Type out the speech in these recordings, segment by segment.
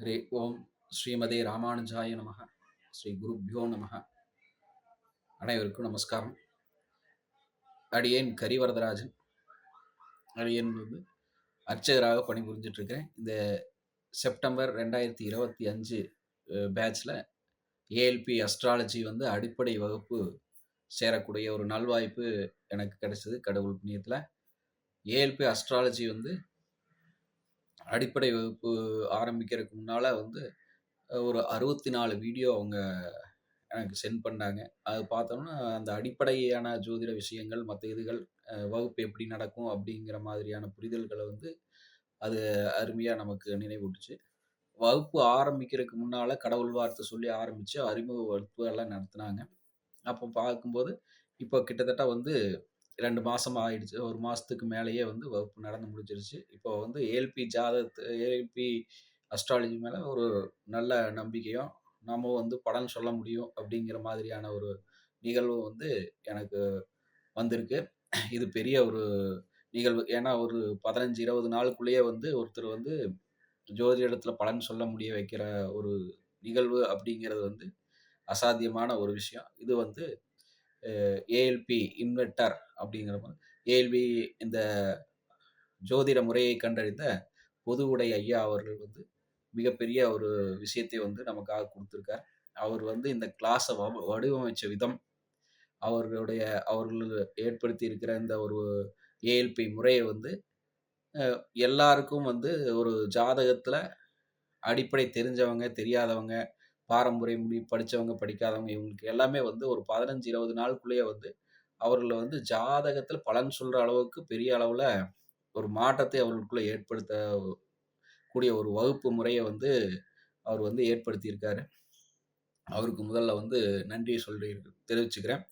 ஹரி ஓம் ஸ்ரீமதே ராமானுஜாய நமக. ஸ்ரீ குருப்யோ நமக. அனைவருக்கும் நமஸ்காரம். அடியேன் கரிவரதராஜன். அடியேன் வந்து அர்ச்சகராக பணிபுரிஞ்சிட்டுருக்கேன் இந்த செப்டம்பர் ரெண்டாயிரத்தி இருபத்தி அஞ்சு பேட்சில் ஏஎல்பி அஸ்ட்ராலஜி வந்து அடிப்படை வகுப்பு சேரக்கூடிய ஒரு நல்வாய்ப்பு எனக்கு கிடைச்சது கடவுள் புண்ணியத்தில். ஏஎல்பி அஸ்ட்ராலஜி வந்து அடிப்படை வகுப்பு ஆரம்பிக்கிறதுக்கு முன்னால் வந்து ஒரு அறுபத்தி நாலு வீடியோ அவங்க எனக்கு சென்ட் பண்ணாங்க. அது பார்த்தோம்னா அந்த அடிப்படையான ஜோதிட விஷயங்கள் மற்ற இதுகள் வகுப்பு எப்படி நடக்கும் அப்படிங்கிற மாதிரியான புரிதல்களை வந்து அது அருமையாக நமக்கு நினைவூட்டுச்சு. வகுப்பு ஆரம்பிக்கிறதுக்கு முன்னால் கடவுள் வார்த்தை சொல்லி ஆரம்பித்து அறிமுக வகுப்பு எல்லாம் நடத்துனாங்க. அப்போ பார்க்கும்போது இப்போ கிட்டத்தட்ட வந்து ரெண்டு மாதம் ஆயிடுச்சு. ஒரு மாதத்துக்கு மேலேயே வந்து வகுப்பு நடந்து முடிஞ்சிருச்சு. இப்போ வந்து ஏஎல்பி ஜாதகத்து ஏஎல்பி அஸ்ட்ராலஜி மேலே ஒரு நல்ல நம்பிக்கையும் நம்ம வந்து படம் சொல்ல முடியும் அப்படிங்கிற மாதிரியான ஒரு நிகழ்வு வந்து எனக்கு வந்திருக்கு. இது பெரிய ஒரு நிகழ்வு. ஏன்னா ஒரு பதினஞ்சு இருபது நாளுக்குள்ளேயே வந்து ஒருத்தர் வந்து ஜோதி இடத்துல பலன் சொல்ல முடிய வைக்கிற ஒரு நிகழ்வு அப்படிங்கிறது வந்து அசாத்தியமான ஒரு விஷயம். இது வந்து ஏஎல்பி இன்வெர்டர் அப்படிங்கிற ஏஎல்பி இந்த ஜோதிட முறையை கண்டறிந்த பொது உடை ஐயா அவர்கள் வந்து மிகப்பெரிய ஒரு விஷயத்தை வந்து நமக்காக கொடுத்துருக்கார். அவர் வந்து இந்த கிளாஸை வடிவமைச்ச விதம் அவர்களுடைய அவர்கள் ஏற்படுத்தி இருக்கிற இந்த ஒரு ஏஎல்பி முறையை வந்து எல்லாருக்கும் வந்து ஒரு ஜாதகத்தில் அடிப்படை தெரிஞ்சவங்க தெரியாதவங்க பாரம்பரிய முடி படித்தவங்க படிக்காதவங்க இவங்களுக்கு எல்லாமே வந்து ஒரு பதினஞ்சு இருபது நாளுக்குள்ளேயே வந்து அவர்களை வந்து ஜாதகத்தில் பலன் சொல்கிற அளவுக்கு பெரிய அளவில் ஒரு மாற்றத்தை அவர்களுக்குள்ளே ஏற்படுத்த கூடிய ஒரு வகுப்பு முறையை வந்து அவர் வந்து ஏற்படுத்தியிருக்காரு. அவருக்கு முதல்ல வந்து நன்றி சொல்லி தெரிவிச்சுக்கிறேன்.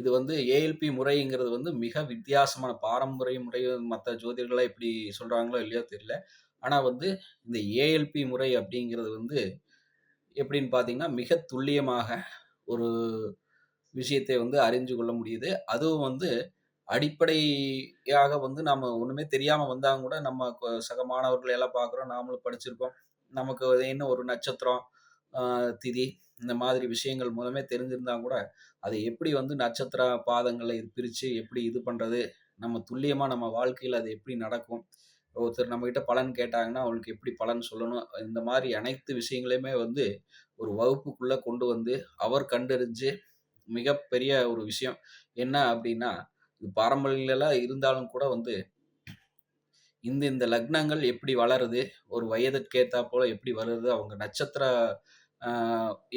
இது வந்து ஏஎல்பி முறைங்கிறது வந்து மிக வித்தியாசமான பாரம்பரிய முறை மற்ற ஜோதிடர்களாக எப்படி சொல்கிறாங்களோ இல்லையோ தெரியல. ஆனால் வந்து இந்த ஏஎல்பி முறை அப்படிங்கிறது வந்து எப்படின்னு பார்த்தீங்கன்னா மிக துல்லியமாக ஒரு விஷயத்தை வந்து அறிஞ்சு கொள்ள முடியுது. அதுவும் வந்து அடிப்படையாக வந்து நம்ம ஒன்றுமே தெரியாமல் வந்தாங்க கூட நம்ம சக மாணவர்கள் எல்லாம் பார்க்குறோம். நாமளும் படிச்சிருக்கோம். நமக்கு என்ன ஒரு நட்சத்திரம் திதி இந்த மாதிரி விஷயங்கள் மூலமே தெரிஞ்சிருந்தா கூட அதை எப்படி வந்து நட்சத்திர பாதங்களை பிரித்து எப்படி இது பண்ணுறது நம்ம துல்லியமாக நம்ம வாழ்க்கையில் அது எப்படி நடக்கும்? ஒருத்தர் நம்மக்கிட்ட பலன் கேட்டாங்கன்னா அவங்களுக்கு எப்படி பலன் சொல்லணும்? இந்த மாதிரி அனைத்து விஷயங்களையுமே வந்து ஒரு வகுப்புக்குள்ளே கொண்டு வந்து அவர் கண்டறிஞ்சு மிகப்பெரிய ஒரு விஷயம். என்ன அப்படின்னா இது பாரம்பரியலாம் இருந்தாலும் கூட வந்து இந்த இந்த லக்னங்கள் எப்படி வளருது? ஒரு வயதுக்கேற்றா போல எப்படி வருது? அவங்க நட்சத்திர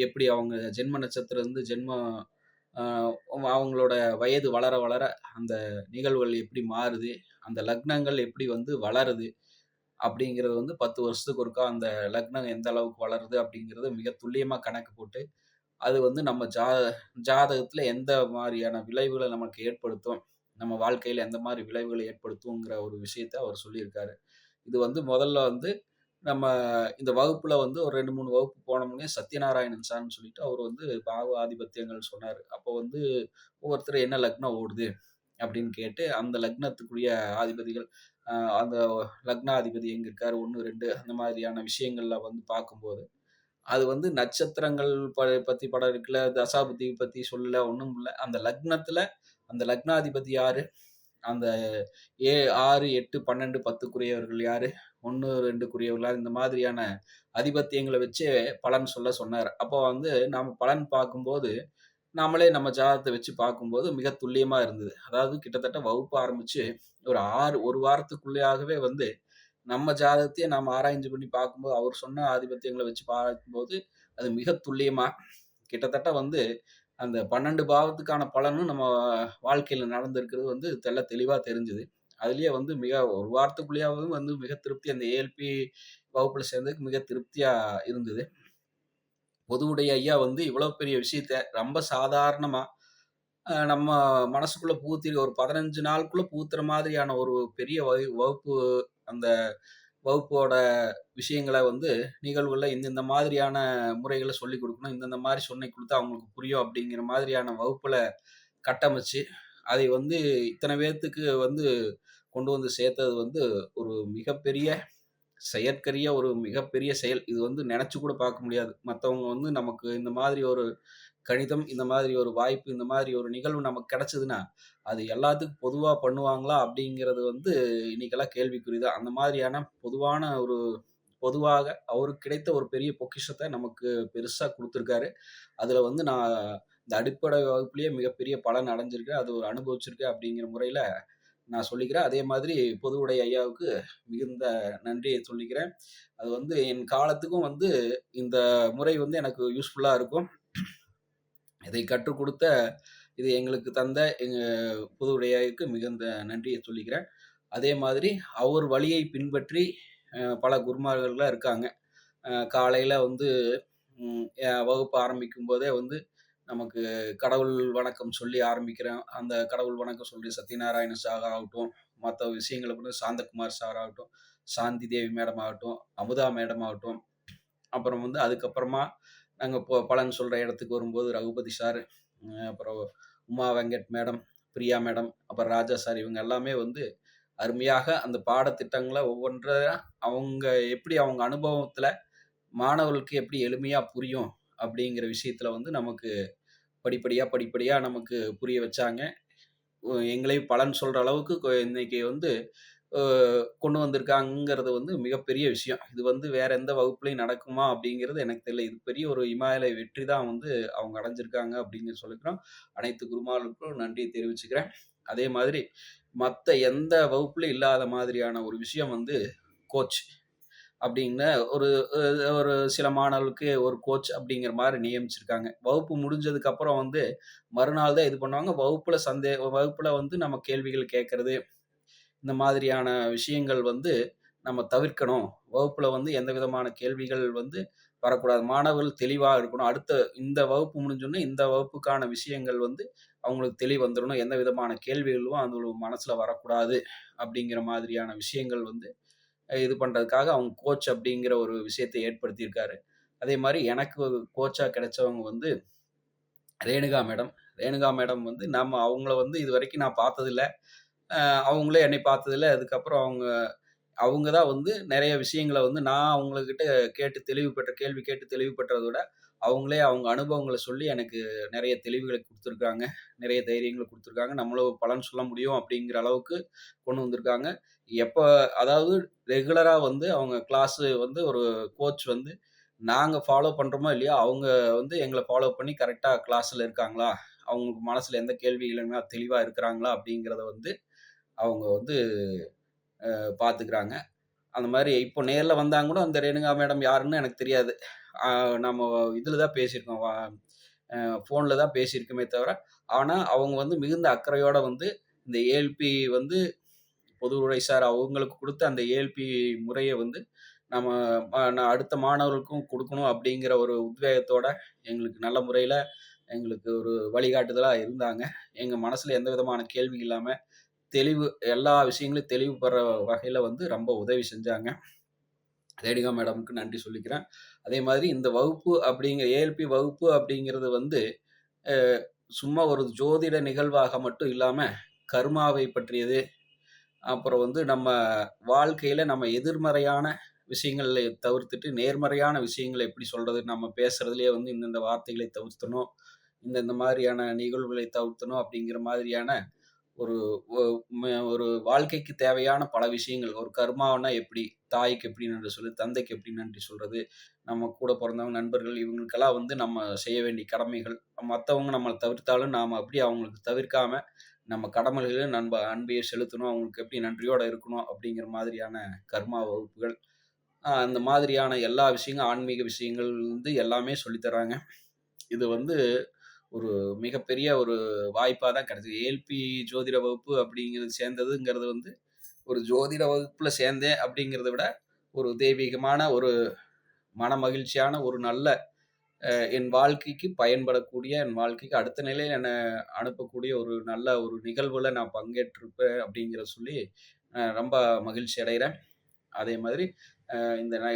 எப்படி அவங்க ஜென்ம நட்சத்திரம் இருந்து ஜென்ம அவங்களோட வயது வளர வளர அந்த நிகழ்வுகள் எப்படி மாறுது அந்த லக்னங்கள் எப்படி வந்து வளருது அப்படிங்கிறது வந்து பத்து வருஷத்துக்கு ஒருக்கா அந்த லக்னம் எந்த அளவுக்கு வளருது அப்படிங்கிறது மிக துல்லியமாக கணக்கு போட்டு அது வந்து நம்ம ஜா ஜாதகத்தில் எந்த மாதிரியான விளைவுகளை நமக்கு ஏற்படுத்தும் நம்ம வாழ்க்கையில் எந்த மாதிரி விளைவுகளை ஏற்படுத்துங்கிற ஒரு விஷயத்த அவர் சொல்லியிருக்காரு. இது வந்து முதல்ல வந்து நம்ம இந்த வகுப்புல வந்து ஒரு ரெண்டு மூணு வகுப்பு போனோம்னே சத்யநாராயணன் சார்னு சொல்லிட்டு அவர் வந்து பாவ ஆதிபத்தியங்கள் சொன்னார். அப்போ வந்து ஒவ்வொருத்தர் என்ன லக்னம் ஓடுது அப்படின்னு கேட்டு அந்த லக்னத்துக்குரிய ஆதிபதிகள் அந்த லக்னாதிபதி எங்க இருக்காரு? ஒன்று ரெண்டு அந்த மாதிரியான விஷயங்கள்ல வந்து பார்க்கும்போது அது வந்து நட்சத்திரங்கள் ப பத்தி படம் இருக்குல்ல தசாபதி பத்தி சொல்லல ஒன்றும் இல்லை. அந்த லக்னத்துல அந்த லக்னாதிபதி யாரு? அந்த ஏ ஆறு எட்டு பன்னெண்டு பத்துக்குரியவர்கள் யாரு? ஒன்று ரெண்டுக்குரியவர்கள் இந்த மாதிரியான அதிபத்தியங்களை வச்சு பலன் சொல்ல சொன்னார். அப்போ வந்து நாம் பலன் பார்க்கும்போது நாமளே நம்ம ஜாதகத்தை வச்சு பார்க்கும்போது மிக துல்லியமாக இருந்தது. அதாவது கிட்டத்தட்ட வகுப்பு ஆரம்பிச்சு ஒரு ஆறு ஒரு வாரத்துக்குள்ளேயாகவே வந்து நம்ம ஜாதகத்தையே நாம் ஆராய்ஞ்சு பண்ணி பார்க்கும்போது அவர் சொன்ன ஆதிபத்தியங்களை வச்சு பார்க்கும்போது அது மிக துல்லியமாக கிட்டத்தட்ட வந்து அந்த பன்னெண்டு பாவத்துக்கான பலனும் நம்ம வாழ்க்கையில் நடந்திருக்கிறது வந்து தெல்ல தெளிவாக தெரிஞ்சுது. அதுலேயே வந்து மிக ஒரு வாரத்துக்குள்ளேயாவது வந்து மிக திருப்தி அந்த ஏஎல்பி வகுப்பில் சேர்ந்ததுக்கு மிக திருப்தியாக இருந்தது. பொதுவுடைய ஐயா வந்து இவ்வளோ பெரிய விஷயத்த ரொம்ப சாதாரணமாக நம்ம மனசுக்குள்ளே பூத்தி ஒரு பதினஞ்சு நாளுக்குள்ளே பூத்துற மாதிரியான ஒரு பெரிய வகு- வகுப்பு அந்த வகுப்போட விஷயங்களை வந்து நிகழ்வுகளில் இந்தந்த மாதிரியான முறைகளை சொல்லி கொடுக்கணும். இந்தந்த மாதிரி சொன்னை கொடுத்தா அவங்களுக்கு புரியும் அப்படிங்கிற மாதிரியான வகுப்பில் கட்டமைச்சு அதை வந்து இத்தனை பேர்த்துக்கு வந்து கொண்டு வந்து சேர்த்தது வந்து ஒரு மிகப்பெரிய செயற்கரிய ஒரு மிகப்பெரிய செயல். இது வந்து நினச்சி கூட பார்க்க முடியாது. மற்றவங்க வந்து நமக்கு இந்த மாதிரி ஒரு கணிதம், இந்த மாதிரி ஒரு வாய்ப்பு, இந்த மாதிரி ஒரு நிகழ்வு நமக்கு கிடைச்சதுன்னா அது எல்லாத்துக்கும் பொதுவாக பண்ணுவாங்களா? அப்படிங்கிறது வந்து இன்னைக்கெல்லாம் கேள்விக்குறி தான். அந்த மாதிரியான பொதுவான ஒரு பொதுவாக அவருக்கு கிடைத்த ஒரு பெரிய பொக்கிஷத்தை நமக்கு பெருசாக கொடுத்துருக்காரு அதில் வந்து நான் இந்த அடிப்படை வகுப்புலேயே மிகப்பெரிய பலன் அடைஞ்சிருக்கேன். அது ஒரு அனுபவிச்சிருக்கேன் அப்படிங்கிற முறையில் நான் சொல்லிக்கிறேன். அதே மாதிரி பொது உடை ஐயாவுக்கு மிகுந்த நன்றியை சொல்லிக்கிறேன். அது வந்து என் காலத்துக்கும் வந்து இந்த முறை வந்து எனக்கு யூஸ்ஃபுல்லாக இருக்கும். இதை கற்றுக் கொடுத்த இது எங்களுக்கு தந்த எங்க புது மிகுந்த நன்றியை சொல்லிக்கிறேன். அதே மாதிரி அவர் வழியை பின்பற்றி பல குருமார்கள்லாம் இருக்காங்க. காலையில் வந்து வகுப்பு ஆரம்பிக்கும் வகுப்பு ஆரம்பிக்கும்போதே வந்து நமக்கு கடவுள் வணக்கம் சொல்லி ஆரம்பிக்கிறேன். அந்த கடவுள் வணக்கம் சொல்லி சத்யநாராயண சார் ஆகட்டும், மற்ற விஷயங்களை கூட சாந்தகுமார் சார் ஆகட்டும், சாந்தி தேவி மேடம் ஆகட்டும், அமுதா மேடம் ஆகட்டும், அப்புறம் வந்து அதுக்கப்புறமா நாங்கள் இப்போ பலன் சொல்கிற இடத்துக்கு வரும்போது ரகுபதி சார், அப்புறம் உமா வெங்கட் மேடம், பிரியா மேடம், அப்புறம் ராஜா சார் இவங்க எல்லாமே வந்து அருமையாக அந்த பாடத்திட்டங்களை ஒவ்வொன்ற அவங்க எப்படி அவங்க அனுபவத்தில் மாணவர்களுக்கு எப்படி எளிமையாக புரியும் அப்படிங்கிற விஷயத்தில் வந்து நமக்கு படிப்படியாக படிப்படியாக நமக்கு புரிய வச்சாங்க. எங்களை எங்களையும் பலன் சொல்கிற அளவுக்கு இன்னைக்கு வந்து கொண்டு வந்திருக்காங்கங்கிறது வந்து மிகப்பெரிய விஷயம். இது வந்து வேற எந்த வகுப்புலையும் நடக்குமா? அப்படிங்கிறது எனக்கு தெரியல. இது பெரிய ஒரு இமாலய வெற்றி தான் வந்து அவங்க அடைஞ்சிருக்காங்க அப்படின்னு சொல்லிக்கிறோம். அனைத்து குருமார்களுக்கும் நன்றியை தெரிவிச்சுக்கிறேன். அதே மாதிரி மற்ற எந்த வகுப்புலயும் இல்லாத மாதிரியான ஒரு விஷயம் வந்து கோச் அப்படின்னு ஒரு ஒரு சில மாணவர்களுக்கு ஒரு கோச் அப்படிங்கிற மாதிரி நியமிச்சிருக்காங்க. வகுப்பு முடிஞ்சதுக்கு அப்புறம் வந்து மறுநாள் தான் இது பண்ணுவாங்க. வகுப்புல சந்தே வகுப்புல வந்து நம்ம கேள்விகள் கேட்கறது, இந்த மாதிரியான விஷயங்கள் வந்து நம்ம தவிர்க்கணும். வகுப்புல வந்து எந்த விதமான கேள்விகள் வந்து வரக்கூடாது. மாணவர்கள் தெளிவாக இருக்கணும். அடுத்த இந்த வகுப்பு முடிஞ்சோன்னே இந்த வகுப்புக்கான விஷயங்கள் வந்து அவங்களுக்கு தெளிவு வந்துடணும் எந்த விதமான கேள்விகளும் அந்த மனசுல வரக்கூடாது. அப்படிங்கிற மாதிரியான விஷயங்கள் வந்து இது பண்ணுறதுக்காக அவங்க கோச் அப்படிங்கிற ஒரு விஷயத்தை ஏற்படுத்தியிருக்காரு. அதே மாதிரி எனக்கு கோச்சாக கிடைச்சவங்க வந்து ரேணுகா மேடம். ரேணுகா மேடம் வந்து நம்ம அவங்கள வந்து இது வரைக்கும் நான் பார்த்ததில்ல. அவங்களே என்னை பார்த்ததில்ல. அதுக்கப்புறம் அவங்க அவங்க தான் வந்து நிறைய விஷயங்களை வந்து நான் அவங்கக்கிட்ட கேட்டு தெளிவு பெற்ற கேள்வி கேட்டு தெளிவு பெற்றதோட அவங்களே அவங்க அனுபவங்களை சொல்லி எனக்கு நிறைய தெளிவுகளை கொடுத்துருக்காங்க நிறைய தைரியங்களை கொடுத்துருக்காங்க நம்மளும் பலன் சொல்ல முடியும் அப்படிங்கிற அளவுக்கு கொண்டு வந்திருக்காங்க. எப்போ அதாவது ரெகுலராக வந்து அவங்க கிளாஸு வந்து ஒரு கோச் வந்து நாங்கள் ஃபாலோ பண்ணுறோமோ இல்லையோ, அவங்க வந்து எங்களை ஃபாலோ பண்ணி கரெக்டாக கிளாஸில் இருக்காங்களா? அவங்களுக்கு மனசில் எந்த கேள்வி இல்லைங்களா தெளிவாக இருக்கிறாங்களா? அப்படிங்கிறத வந்து அவங்க வந்து பார்த்துக்கிறாங்க. அந்த மாதிரி இப்போ நேரில் வந்தாங்க கூட அந்த ரேணுகா மேடம் யாருன்னு எனக்கு தெரியாது. நம்ம இதில் தான் பேசியிருக்கோம். ஃபோனில் தான் பேசியிருக்கோமே தவிர, ஆனால் அவங்க வந்து மிகுந்த அக்கறையோடு வந்து இந்த ஏஎல்பி வந்து பொது உடை சார் அவங்களுக்கு கொடுத்து அந்த ஏஎல்பி முறையை வந்து நம்ம நான் அடுத்த மாணவர்களுக்கும் கொடுக்கணும் அப்படிங்கிற ஒரு உத்வேகத்தோட எங்களுக்கு நல்ல முறையில் எங்களுக்கு ஒரு வழிகாட்டுதலாக இருந்தாங்க. எங்கள் மனசில் எந்த விதமான கேள்வி இல்லாமல் தெளிவு எல்லா விஷயங்களையும் தெளிவு பெற வந்து ரொம்ப உதவி செஞ்சாங்க. ரேடிகா மேடமுக்கு நன்றி சொல்லிக்கிறேன். அதே மாதிரி இந்த வகுப்பு அப்படிங்கிற ஏஎல்பி வகுப்பு அப்படிங்கிறது வந்து சும்மா ஒரு ஜோதிட நிகழ்வாக மட்டும் இல்லாமல் கர்மாவை பற்றியது, அப்புறம் வந்து நம்ம வாழ்க்கையில நம்ம எதிர்மறையான விஷயங்களை தவிர்த்துட்டு, நேர்மறையான விஷயங்களை எப்படி சொல்றது? நம்ம பேசுறதுலயே வந்து இந்தந்த வார்த்தைகளை தவிர்த்தணும். இந்தந்த மாதிரியான நிகழ்வுகளை தவிர்த்தணும் அப்படிங்கிற மாதிரியான ஒரு ஒரு வாழ்க்கைக்கு தேவையான பல விஷயங்கள். ஒரு கர்மாவனா எப்படி? தாய்க்கு எப்படி நன்றி சொல்றது? தந்தைக்கு எப்படி நன்றி சொல்றது? நம்ம கூட பிறந்தவங்க நண்பர்கள் இவங்களுக்கெல்லாம் வந்து நம்ம செய்ய வேண்டிய கடமைகள். மற்றவங்க நம்மளை தவிர்த்தாலும் நாம் அப்படி அவங்களுக்கு தவிர்க்காம, நம்ம கடமைகளில் நண்ப அன்பையை செலுத்தணும். அவங்களுக்கு எப்படி நன்றியோட இருக்கணும் அப்படிங்கிற மாதிரியான கர்மா வகுப்புகள். அந்த மாதிரியான எல்லா விஷயங்கள் ஆன்மீக விஷயங்கள் வந்து எல்லாமே சொல்லி இது வந்து ஒரு மிகப்பெரிய ஒரு வாய்ப்பாக தான் கிடைச்சது. ஏல்பி ஜோதிட வகுப்பு அப்படிங்கிறது சேர்ந்ததுங்கிறது வந்து, ஒரு ஜோதிட வகுப்பில் சேர்ந்தேன் அப்படிங்கிறத விட, ஒரு தெய்வீகமான ஒரு மனமகிழ்ச்சியான ஒரு நல்ல என் வாழ்க்கைக்கு பயன்படக்கூடிய, என் வாழ்க்கைக்கு அடுத்த நிலையில் என்னை அனுப்பக்கூடிய ஒரு நல்ல ஒரு நிகழ்வில் நான் பங்கேற்றிருப்பேன் அப்படிங்கிறத சொல்லி ரொம்ப மகிழ்ச்சி அடைகிறேன். அதே மாதிரி இந்த ந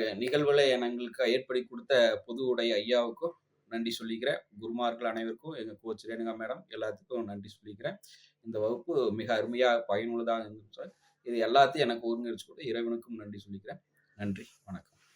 எங்களுக்கு ஏற்படி கொடுத்த புது உடை ஐயாவுக்கும் நன்றி சொல்லிக்கிறேன். குருமார்கள் அனைவருக்கும், எங்கள் கோச் ரேணுகா மேடம் எல்லாத்துக்கும் நன்றி சொல்லிக்கிறேன். இந்த வகுப்பு மிக அருமையாக பயனுள்ளதாக இருந்துச்சு சார். இது எல்லாத்தையும் எனக்கு ஒருங்கிணைச்சு கூட இறைவனுக்கும் நன்றி சொல்லிக்கிறேன். நன்றி வணக்கம்